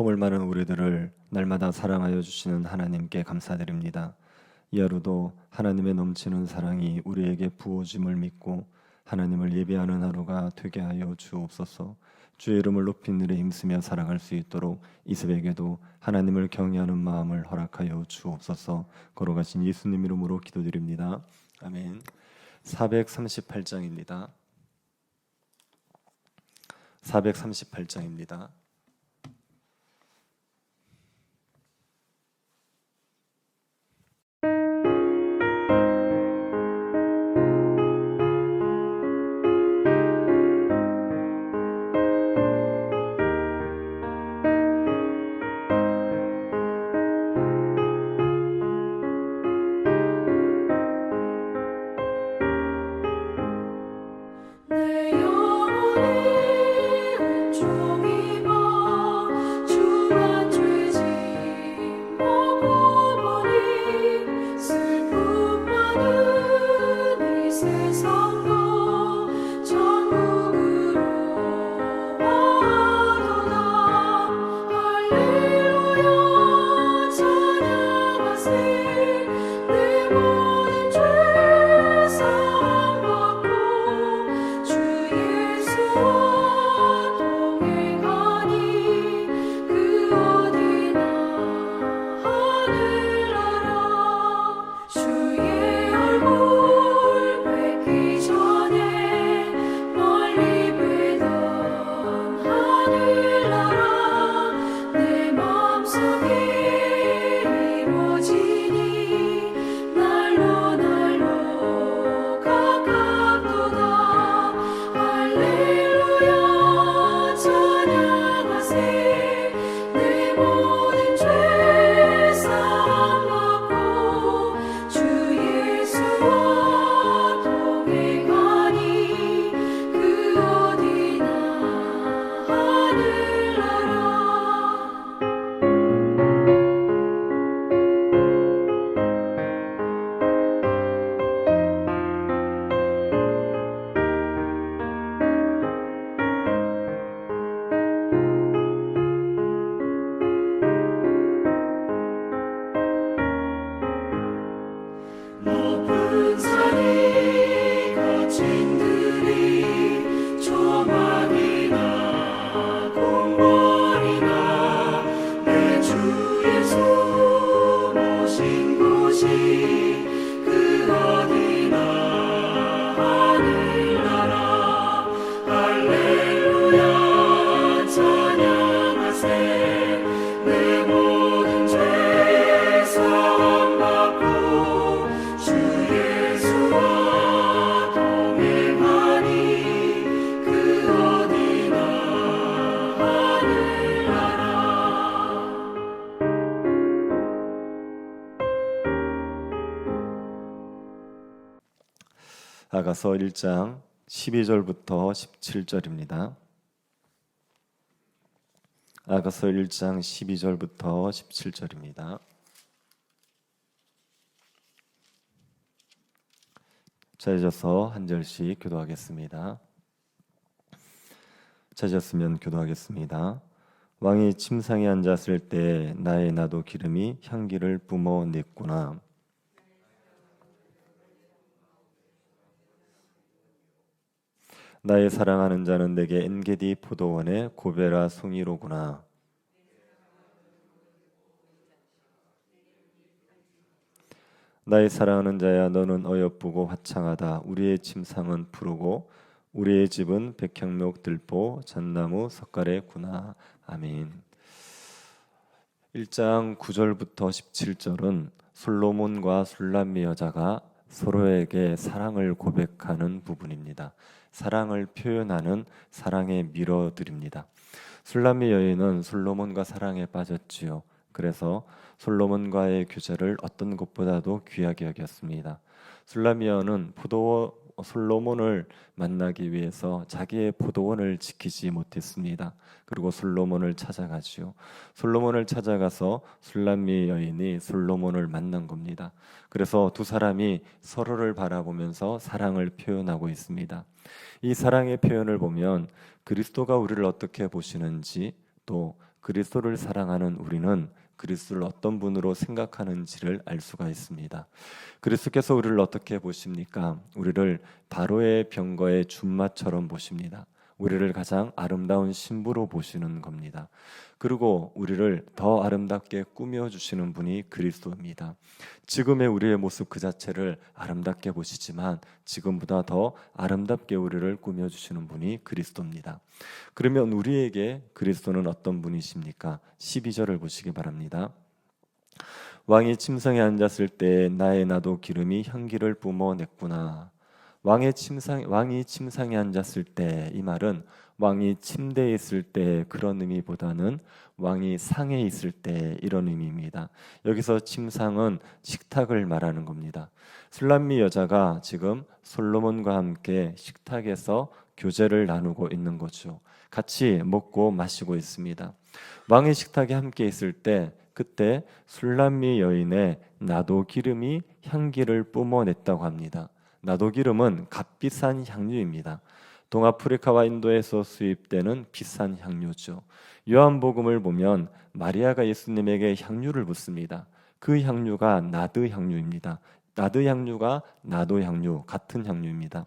허물 많은 우리들을 날마다 사랑하여 주시는 하나님께 감사드립니다. 이 하루도 하나님의 넘치는 사랑이 우리에게 부어짐을 믿고 하나님을 예배하는 하루가 되게 하여 주옵소서. 주의 이름을 높인 일에 힘쓰며 살아갈 수 있도록 이 새벽에도 하나님을 경외하는 마음을 허락하여 주옵소서. 걸어가신 예수님 이름으로 기도드립니다. 아멘. 438장입니다. 438장입니다. 많 아가서 1장 12절부터 17절입니다. 아가서 1장 12절부터 17절입니다. 찾으셔서 한 절씩 교도하겠습니다. 찾으셨으면 교도하겠습니다. 왕이 침상에 앉았을 때 나의 나도 기름이 향기를 뿜어냈구나. 나의 사랑하는 자는 내게 엔게디 포도원의 고베라 송이로구나. 나의 사랑하는 자야 너는 어여쁘고 화창하다. 우리의 침상은 푸르고 우리의 집은 백향목 들보 잣나무 석가래구나. 아멘. 1장 9절부터 17절은 솔로몬과 술람미 여자가 서로에게 사랑을 고백하는 부분입니다. 사랑을 표현하는 사랑의 미러들입니다. 술람미 여인은 솔로몬과 사랑에 빠졌지요. 그래서 솔로몬과의 교제를 어떤 것보다도 귀하게 여겼습니다. 술람미 여인은 포도 솔로몬을 만나기 위해서 자기의 포도원을 지키지 못했습니다. 그리고 솔로몬을 찾아가지요. 솔로몬을 찾아가서 술람미 여인이 솔로몬을 만난 겁니다. 그래서 두 사람이 서로를 바라보면서 사랑을 표현하고 있습니다. 이 사랑의 표현을 보면 그리스도가 우리를 어떻게 보시는지 또 그리스도를 사랑하는 우리는 그리스도를 어떤 분으로 생각하는지를 알 수가 있습니다. 그리스도께서 우리를 어떻게 보십니까? 우리를 바로의 병거의 준마처럼 보십니다. 우리를 가장 아름다운 신부로 보시는 겁니다. 그리고 우리를 더 아름답게 꾸며 주시는 분이 그리스도입니다. 지금의 우리의 모습 그 자체를 아름답게 보시지만 지금보다 더 아름답게 우리를 꾸며 주시는 분이 그리스도입니다. 그러면 우리에게 그리스도는 어떤 분이십니까? 12절을 보시기 바랍니다. 왕이 침상에 앉았을 때 나의 나도 기름이 향기를 뿜어냈구나. 왕의 침상 왕이 침상에 앉았을 때 이 말은 왕이 침대에 있을 때 그런 의미보다는 왕이 상에 있을 때 이런 의미입니다. 여기서 침상은 식탁을 말하는 겁니다. 술람미 여자가 지금 솔로몬과 함께 식탁에서 교제를 나누고 있는 거죠. 같이 먹고 마시고 있습니다. 왕의 식탁에 함께 있을 때 그때 술람미 여인의 나도 기름이 향기를 뿜어냈다고 합니다. 나도 기름은 값비싼 향유입니다. 동아프리카와 인도에서 수입되는 비싼 향유죠. 요한복음을 보면 마리아가 예수님에게 향유를 붓습니다. 그 향유가 나드 향유입니다. 나드 향유가 나도 향유 같은 향유입니다.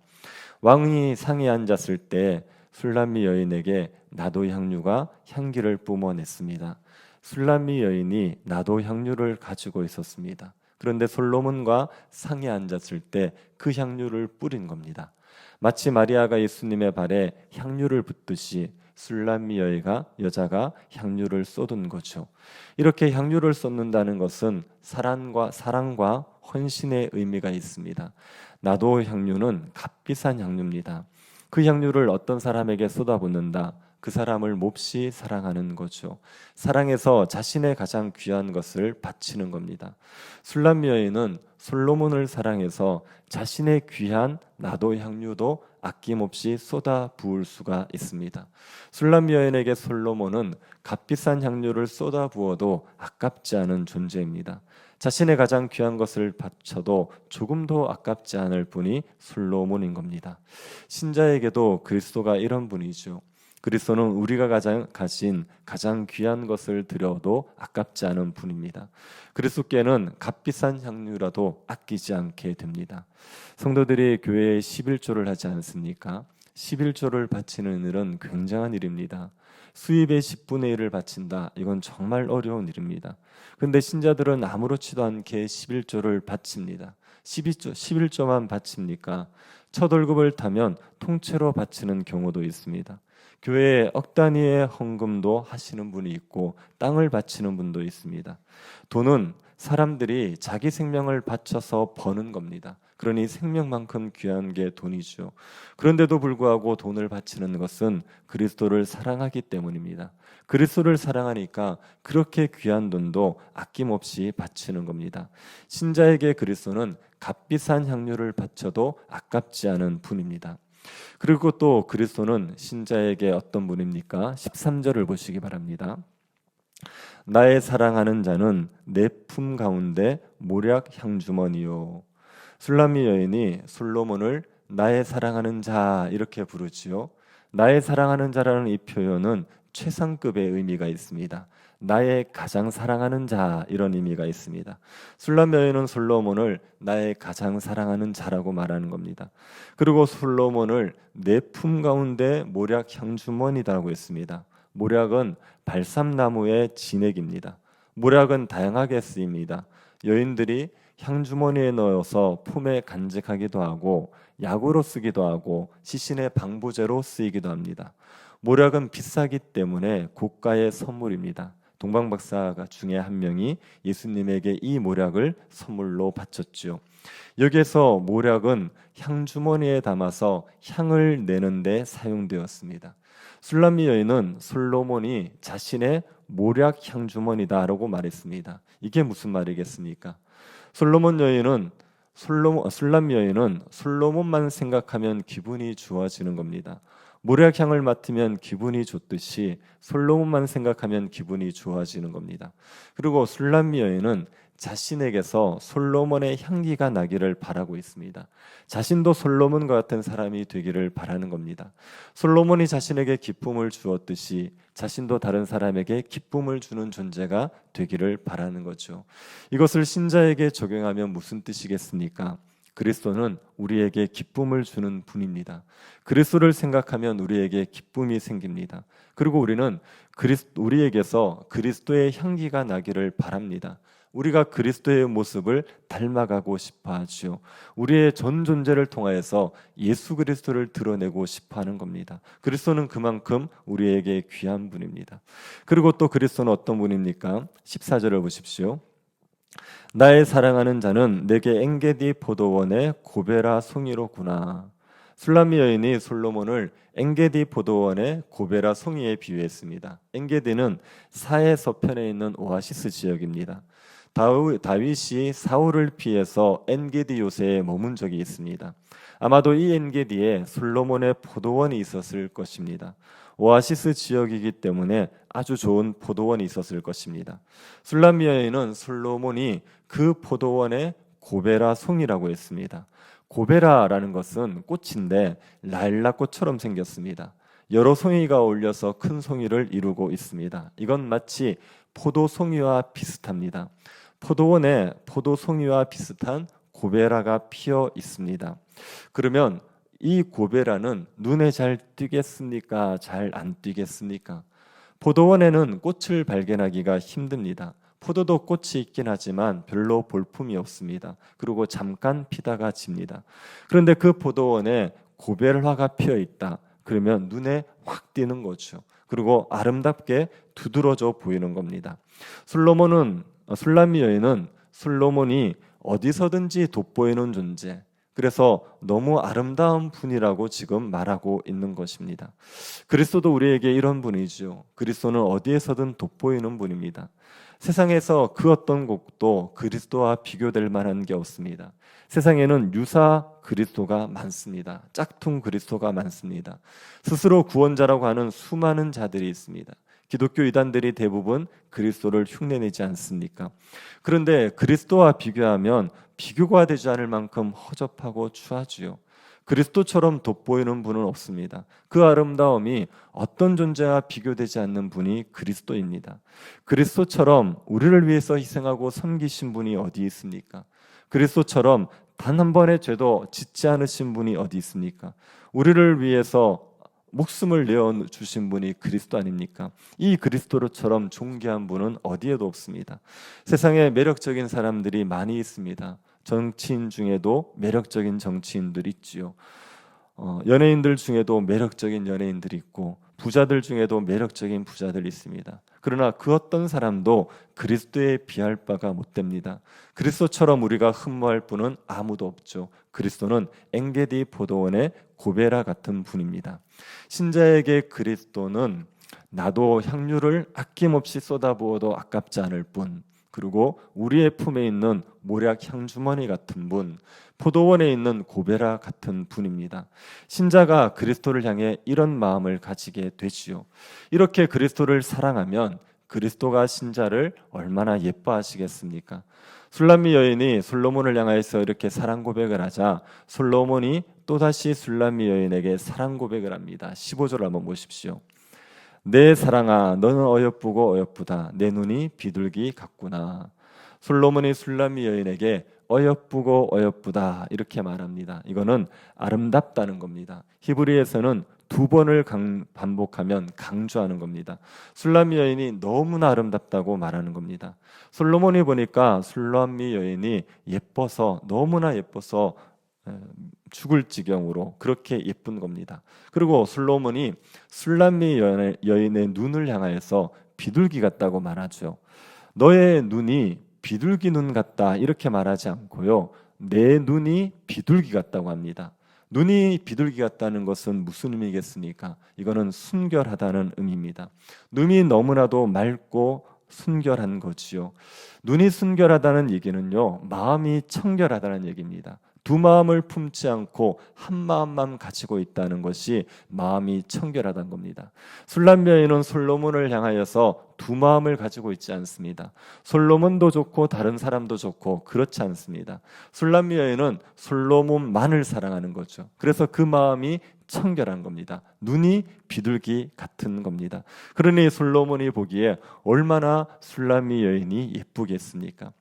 왕이 상에 앉았을 때 술람미 여인에게 나도 향유가 향기를 뿜어냈습니다. 술람미 여인이 나도 향유를 가지고 있었습니다. 그런데 솔로몬과 상에 앉았을 때 그 향유를 뿌린 겁니다. 마치 마리아가 예수님의 발에 향유를 붓듯이 술람미 여인가 여자가 향유를 쏟은 거죠. 이렇게 향유를 쏟는다는 것은 사랑과 사랑과 헌신의 의미가 있습니다. 나도 향유는 값비싼 향유입니다. 그 향유를 어떤 사람에게 쏟아붓는다. 그 사람을 몹시 사랑하는 거죠. 사랑해서 자신의 가장 귀한 것을 바치는 겁니다. 술람미 여인은 솔로몬을 사랑해서 자신의 귀한 나도 향유도 아낌없이 쏟아 부을 수가 있습니다. 술람미 여인에게 솔로몬은 값비싼 향유를 쏟아 부어도 아깝지 않은 존재입니다. 자신의 가장 귀한 것을 바쳐도 조금도 아깝지 않을 분이 솔로몬인 겁니다. 신자에게도 그리스도가 이런 분이죠. 그리스도는 우리가 가장 가진 가장 귀한 것을 드려도 아깝지 않은 분입니다. 그리스도께는 값비싼 향유라도 아끼지 않게 됩니다. 성도들이 교회에 11조를 하지 않습니까? 11조를 바치는 일은 굉장한 일입니다. 수입의 10분의 1을 바친다. 이건 정말 어려운 일입니다. 그런데 신자들은 아무렇지도 않게 11조를 바칩니다. 12조, 11조만 바칩니까? 첫 월급을 타면 통째로 바치는 경우도 있습니다. 교회에 억 단위의 헌금도 하시는 분이 있고 땅을 바치는 분도 있습니다. 돈은 사람들이 자기 생명을 바쳐서 버는 겁니다. 그러니 생명만큼 귀한 게 돈이죠. 그런데도 불구하고 돈을 바치는 것은 그리스도를 사랑하기 때문입니다. 그리스도를 사랑하니까 그렇게 귀한 돈도 아낌없이 바치는 겁니다. 신자에게 그리스도는 값비싼 향유를 바쳐도 아깝지 않은 분입니다. 그리고 또 그리스도는 신자에게 어떤 분입니까? 13절을 보시기 바랍니다. 나의 사랑하는 자는 내 품 가운데 모략 향주머니요. 술람미 여인이 솔로몬을 나의 사랑하는 자 이렇게 부르지요. 나의 사랑하는 자라는 이 표현은 최상급의 의미가 있습니다. 나의 가장 사랑하는 자 이런 의미가 있습니다. 술람 여인은 솔로몬을 나의 가장 사랑하는 자라고 말하는 겁니다. 그리고 솔로몬을 내 품 가운데 모략 향주머니다라고 했습니다. 모략은 발삼나무의 진액입니다. 모략은 다양하게 쓰입니다. 여인들이 향주머니에 넣어서 품에 간직하기도 하고 약으로 쓰기도 하고 시신의 방부제로 쓰이기도 합니다. 모략은 비싸기 때문에 고가의 선물입니다. 동방 박사가 중에 한 명이 예수님에게 이 모략을 선물로 바쳤지요. 여기에서 모략은 향 주머니에 담아서 향을 내는데 사용되었습니다. 술람미 여인은 솔로몬이 자신의 모략 향 주머니다라고 말했습니다. 이게 무슨 말이겠습니까? 솔로몬 여인은 솔로몬 술람미 여인은 솔로몬만 생각하면 기분이 좋아지는 겁니다. 모략향을 맡으면 기분이 좋듯이 솔로몬만 생각하면 기분이 좋아지는 겁니다. 그리고 술람미 여인은 자신에게서 솔로몬의 향기가 나기를 바라고 있습니다. 자신도 솔로몬과 같은 사람이 되기를 바라는 겁니다. 솔로몬이 자신에게 기쁨을 주었듯이 자신도 다른 사람에게 기쁨을 주는 존재가 되기를 바라는 거죠. 이것을 신자에게 적용하면 무슨 뜻이겠습니까? 그리스도는 우리에게 기쁨을 주는 분입니다. 그리스도를 생각하면 우리에게 기쁨이 생깁니다. 그리고 우리는 그리스 우리에게서 그리스도의 향기가 나기를 바랍니다. 우리가 그리스도의 모습을 닮아가고 싶어 하지요. 우리의 전 존재를 통하여서 예수 그리스도를 드러내고 싶어 하는 겁니다. 그리스도는 그만큼 우리에게 귀한 분입니다. 그리고 또 그리스도는 어떤 분입니까? 14절을 보십시오. 나의 사랑하는 자는 내게 엥게디 포도원의 고베라 송이로구나. 술람미 여인이 솔로몬을 엥게디 포도원의 고베라 송이에 비유했습니다. 엥게디는 사해 서편에 있는 오아시스 지역입니다. 다윗이 사울을 피해서 엔게디 요새에 머문 적이 있습니다. 아마도 이 엔게디에 솔로몬의 포도원이 있었을 것입니다. 오아시스 지역이기 때문에 아주 좋은 포도원이 있었을 것입니다. 술람미 여인은 솔로몬이 그 포도원의 고베라 송이라고 했습니다. 고베라라는 것은 꽃인데 라일락꽃처럼 생겼습니다. 여러 송이가 어울려서 큰 송이를 이루고 있습니다. 이건 마치 포도 송이와 비슷합니다. 포도원에 포도 송이와 비슷한 고베라가 피어 있습니다. 그러면 이 고베라는 눈에 잘 띄겠습니까? 잘 안 띄겠습니까? 포도원에는 꽃을 발견하기가 힘듭니다. 포도도 꽃이 있긴 하지만 별로 볼품이 없습니다. 그리고 잠깐 피다가 집니다. 그런데 그 포도원에 고벨화가 피어 있다. 그러면 눈에 확 띄는 거죠. 그리고 아름답게 두드러져 보이는 겁니다. 솔로몬은 어, 술람미 여인은 솔로몬이 어디서든지 돋보이는 존재. 그래서 너무 아름다운 분이라고 지금 말하고 있는 것입니다. 그리스도도 우리에게 이런 분이죠. 그리스도는 어디에서든 돋보이는 분입니다. 세상에서 그 어떤 곡도 그리스도와 비교될 만한 게 없습니다. 세상에는 유사 그리스도가 많습니다. 짝퉁 그리스도가 많습니다. 스스로 구원자라고 하는 수많은 자들이 있습니다. 기독교 이단들이 대부분 그리스도를 흉내내지 않습니까? 그런데 그리스도와 비교하면 비교가 되지 않을 만큼 허접하고 추하지요. 그리스도처럼 돋보이는 분은 없습니다. 그 아름다움이 어떤 존재와 비교되지 않는 분이 그리스도입니다. 그리스도처럼 우리를 위해서 희생하고 섬기신 분이 어디 있습니까? 그리스도처럼 단 한 번의 죄도 짓지 않으신 분이 어디 있습니까? 우리를 위해서 목숨을 내어 주신 분이 그리스도 아닙니까? 이 그리스도로처럼 존귀한 분은 어디에도 없습니다. 세상에 매력적인 사람들이 많이 있습니다. 정치인 중에도 매력적인 정치인들 있지요. 어, 연예인들 중에도 매력적인 연예인들이 있고 부자들 중에도 매력적인 부자들이 있습니다. 그러나 그 어떤 사람도 그리스도에 비할 바가 못 됩니다. 그리스도처럼 우리가 흠모할 분은 아무도 없죠. 그리스도는 엥게디 포도원의 고베라 같은 분입니다. 신자에게 그리스도는 나도 향유를 아낌없이 쏟아부어도 아깝지 않을 뿐 그리고 우리의 품에 있는 모략 향주머니 같은 분, 포도원에 있는 고베라 같은 분입니다. 신자가 그리스도를 향해 이런 마음을 가지게 되지요. 이렇게 그리스도를 사랑하면 그리스도가 신자를 얼마나 예뻐하시겠습니까? 술람미 여인이 솔로몬을 향하여서 이렇게 사랑 고백을 하자 솔로몬이 또다시 술람미 여인에게 사랑 고백을 합니다. 15절 한번 보십시오. 내 사랑아 너는 어여쁘고 어여쁘다. 내 눈이 비둘기 같구나. 솔로몬이 술람미 여인에게 어여쁘고 어여쁘다 이렇게 말합니다. 이거는 아름답다는 겁니다. 히브리에서는 두 번을 강, 반복하면 강조하는 겁니다. 술람미 여인이 너무나 아름답다고 말하는 겁니다. 솔로몬이 보니까 술람미 여인이 예뻐서 너무나 예뻐서 에, 죽을 지경으로 그렇게 예쁜 겁니다. 그리고 솔로몬이 술람미 여인의, 여인의 눈을 향하여서 비둘기 같다고 말하죠. 너의 눈이 비둘기 눈 같다 이렇게 말하지 않고요. 내 눈이 비둘기 같다고 합니다. 눈이 비둘기 같다는 것은 무슨 의미겠습니까? 이거는 순결하다는 의미입니다. 눈이 너무나도 맑고 순결한 거지요. 눈이 순결하다는 얘기는요, 마음이 청결하다는 얘기입니다. 두 마음을 품지 않고 한 마음만 가지고 있다는 것이 마음이 청결하다는 겁니다. 술람 여인은 솔로몬을 향하여서 두 마음을 가지고 있지 않습니다. 솔로몬도 좋고 다른 사람도 좋고 그렇지 않습니다. 술람 여인은 솔로몬만을 사랑하는 거죠. 그래서 그 마음이 청결한 겁니다. 눈이 비둘기 같은 겁니다. 그러니 솔로몬이 보기에 얼마나 술람미 여인이 예쁘겠습니까?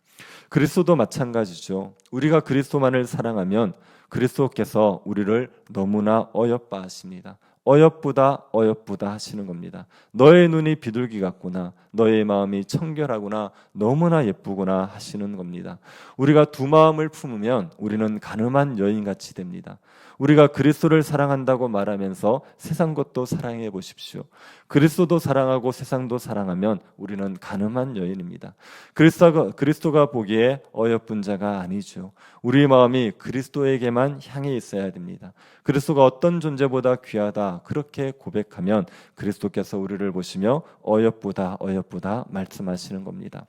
그리스도도 마찬가지죠. 우리가 그리스도만을 사랑하면 그리스도께서 우리를 너무나 어여빠 하십니다. 어여쁘다 어여쁘다 하시는 겁니다. 너의 눈이 비둘기 같구나. 너의 마음이 청결하구나. 너무나 예쁘구나 하시는 겁니다. 우리가 두 마음을 품으면 우리는 가늠한 여인같이 됩니다. 우리가 그리스도를 사랑한다고 말하면서 세상 것도 사랑해 보십시오. 그리스도도 사랑하고 세상도 사랑하면 우리는 가늠한 여인입니다. 그리스도가, 그리스도가 보기에 어여쁜 자가 아니죠. 우리 마음이 그리스도에게만 향해 있어야 됩니다. 그리스도가 어떤 존재보다 귀하다 그렇게 고백하면 그리스도께서 우리를 보시며 어여쁘다 어여쁘다 말씀하시는 겁니다.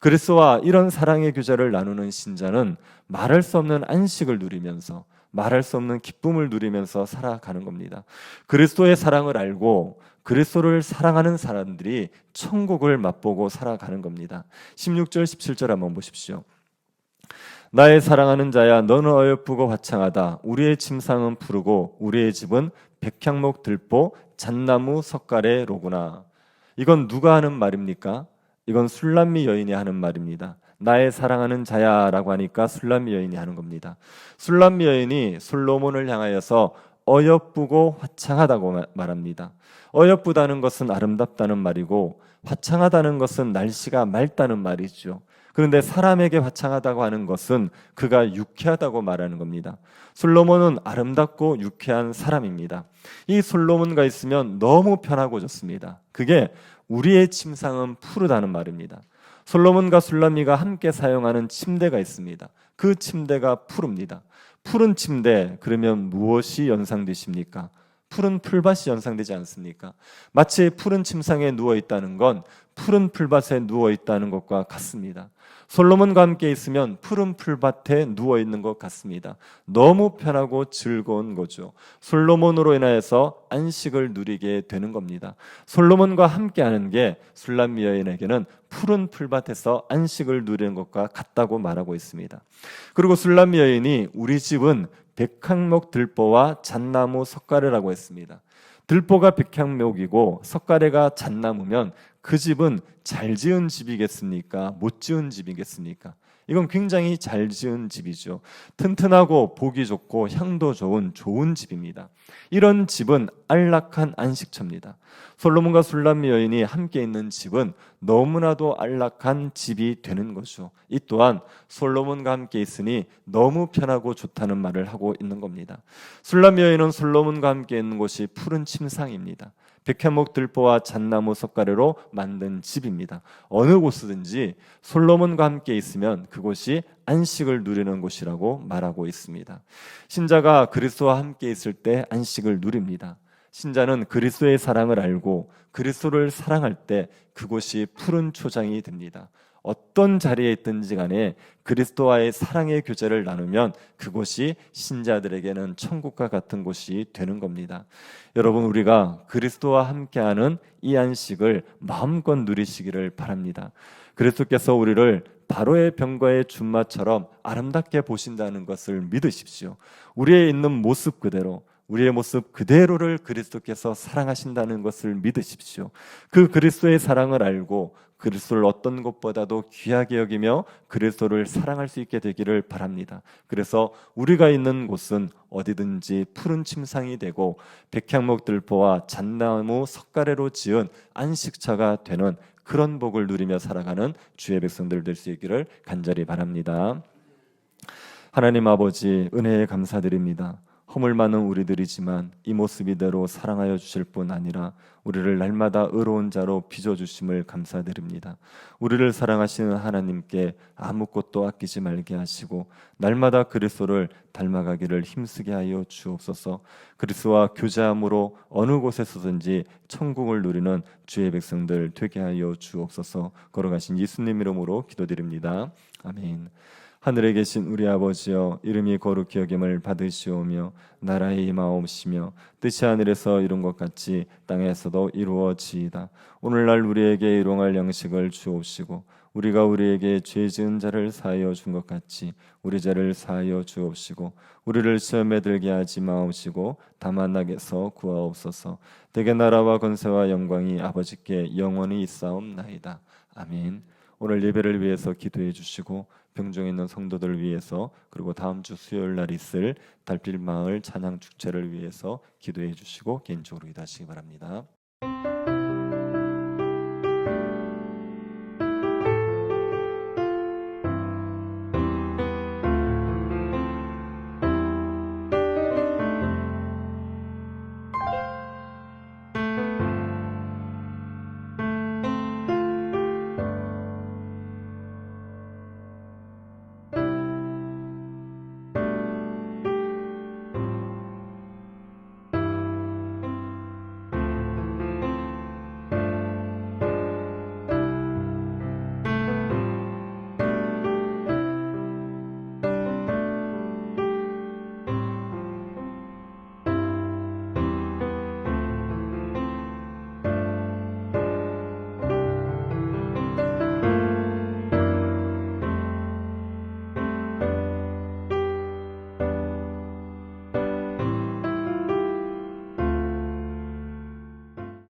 그리스도와 이런 사랑의 교제를 나누는 신자는 말할 수 없는 안식을 누리면서 말할 수 없는 기쁨을 누리면서 살아가는 겁니다. 그리스도의 사랑을 알고 그리스도를 사랑하는 사람들이 천국을 맛보고 살아가는 겁니다. 16절 17절 한번 보십시오. 나의 사랑하는 자야 너는 어여쁘고 화창하다 우리의 침상은 푸르고 우리의 집은 백향목 들보 잣나무 석가래 로구나 이건 누가 하는 말입니까? 이건 술람미 여인이 하는 말입니다. 나의 사랑하는 자야라고 하니까 술람미 여인이 하는 겁니다. 술람미 여인이 솔로몬을 향하여서 어여쁘고 화창하다고 마- 말합니다. 어여쁘다는 것은 아름답다는 말이고 화창하다는 것은 날씨가 맑다는 말이죠. 그런데 사람에게 화창하다고 하는 것은 그가 유쾌하다고 말하는 겁니다. 솔로몬은 아름답고 유쾌한 사람입니다. 이 솔로몬과 있으면 너무 편하고 좋습니다. 그게 우리의 침상은 푸르다는 말입니다. 솔로몬과 술람미가 함께 사용하는 침대가 있습니다. 그 침대가 푸릅니다. 푸른 침대 그러면 무엇이 연상되십니까? 푸른 풀밭이 연상되지 않습니까? 마치 푸른 침상에 누워 있다는 건 푸른 풀밭에 누워 있다는 것과 같습니다. 솔로몬과 함께 있으면 푸른 풀밭에 누워 있는 것 같습니다. 너무 편하고 즐거운 거죠. 솔로몬으로 인하여서 안식을 누리게 되는 겁니다. 솔로몬과 함께 하는 게 술람미 여인에게는 푸른 풀밭에서 안식을 누리는 것과 같다고 말하고 있습니다. 그리고 술람미 여인이 우리 집은 백향목 들보와 잣나무 석가래라고 했습니다. 들보가 백향목이고 석가래가 잣나무면 그 집은 잘 지은 집이겠습니까? 못 지은 집이겠습니까? 이건 굉장히 잘 지은 집이죠. 튼튼하고 보기 좋고 향도 좋은 좋은 집입니다. 이런 집은 안락한 안식처입니다. 솔로몬과 술람미 여인이 함께 있는 집은 너무나도 안락한 집이 되는 거죠. 이 또한 솔로몬과 함께 있으니 너무 편하고 좋다는 말을 하고 있는 겁니다. 술람미 여인은 솔로몬과 함께 있는 곳이 푸른 침상입니다. 백향목 들보와 잣나무 석가래로 만든 집입니다. 어느 곳이든지 솔로몬과 함께 있으면 그곳이 안식을 누리는 곳이라고 말하고 있습니다. 신자가 그리스도와 함께 있을 때 안식을 누립니다. 신자는 그리스도의 사랑을 알고 그리스도를 사랑할 때 그곳이 푸른 초장이 됩니다. 어떤 자리에 있든지 간에 그리스도와의 사랑의 교제를 나누면 그곳이 신자들에게는 천국과 같은 곳이 되는 겁니다. 여러분 우리가 그리스도와 함께하는 이 안식을 마음껏 누리시기를 바랍니다. 그리스도께서 우리를 바로의 병과의 준마처럼 아름답게 보신다는 것을 믿으십시오. 우리의 있는 모습 그대로 우리의 모습 그대로를 그리스도께서 사랑하신다는 것을 믿으십시오. 그 그리스도의 사랑을 알고 그리스도를 어떤 것보다도 귀하게 여기며 그리스도를 사랑할 수 있게 되기를 바랍니다. 그래서 우리가 있는 곳은 어디든지 푸른 침상이 되고 백향목 들보와 잣나무 석가래로 지은 안식처가 되는 그런 복을 누리며 살아가는 주의 백성들 될 수 있기를 간절히 바랍니다. 하나님 아버지 은혜에 감사드립니다. 허물 많은 우리들이지만 이 모습 이대로 사랑하여 주실 뿐 아니라 우리를 날마다 의로운 자로 빚어 주심을 감사드립니다. 우리를 사랑하시는 하나님께 아무것도 아끼지 말게 하시고 날마다 그리스도를 닮아가기를 힘쓰게 하여 주옵소서. 그리스도와 교제함으로 어느 곳에서든지 천국을 누리는 주의 백성들 되게 하여 주옵소서. 걸어가신 예수님 이름으로 기도드립니다. 아멘. 하늘에 계신 우리 아버지여 이름이 거룩히 여김을 받으시오며 나라의 임하옵시며 뜻이 하늘에서 이룬 것 같이 땅에서도 이루어지이다. 오늘날 우리에게 일용할 양식을 주옵시고 우리가 우리에게 죄 지은 자를 사하여 준 것 같이 우리 죄를 사하여 주옵시고 우리를 시험에 들게 하지 마옵시고 다만 악에서 구하옵소서. 대개 나라와 권세와 영광이 아버지께 영원히 있사옵나이다. 아멘. 오늘 예배를 위해서 기도해 주시고 병중에 있는 성도들을 위해서 그리고 다음 주 수요일 날 있을 달빛 마을 찬양 축제를 위해서 기도해 주시고 개인적으로 기도하시기 바랍니다.